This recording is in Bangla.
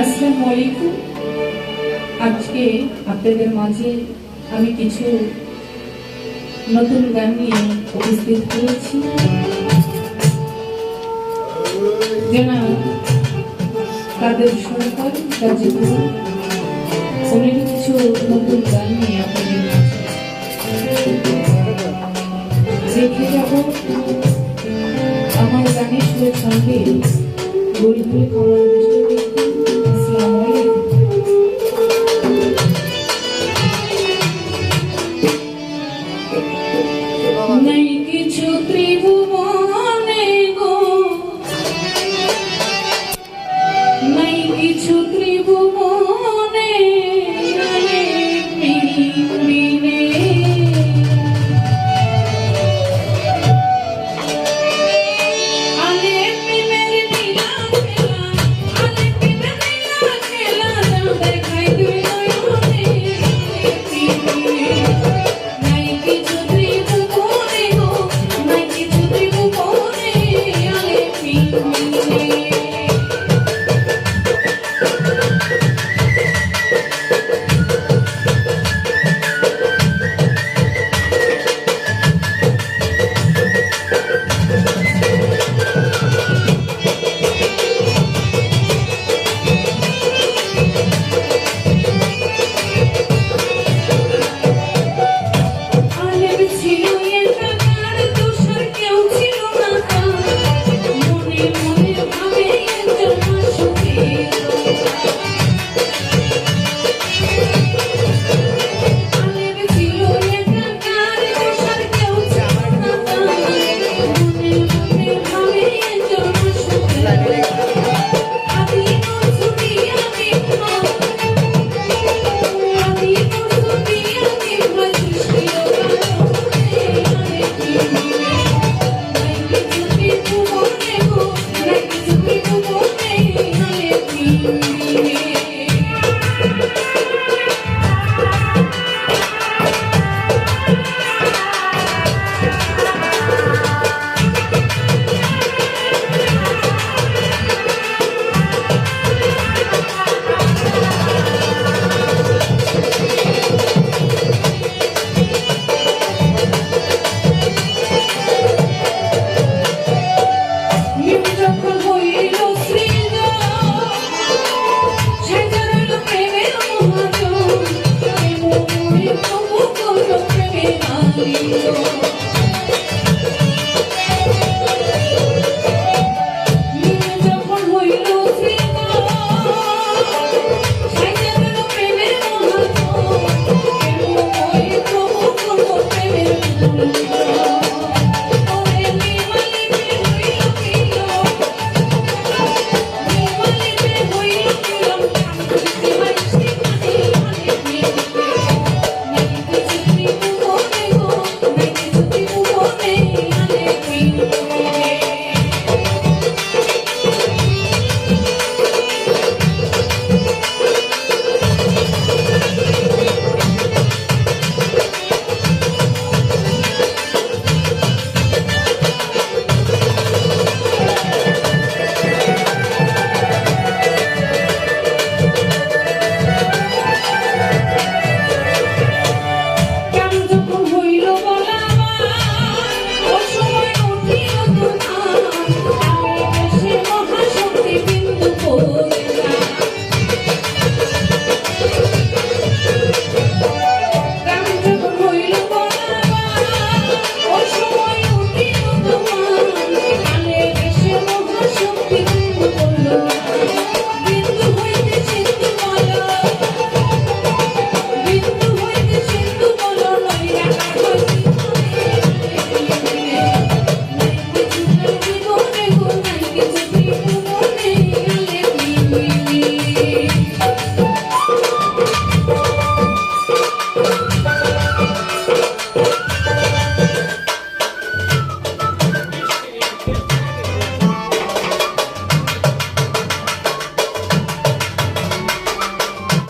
আসসালাম আলাইকুম। আজকে আপনাদের মাঝে আমি কিছু নতুন গান নিয়ে উপস্থিত করেছি জনাব তাদের সরকার গাজীপুর উনির কিছু নতুন গান নিয়ে আপনাদের দেখে রেখে যাব। আমার গানের সুরের সঙ্গে গরিব খাবার you took me Thank you.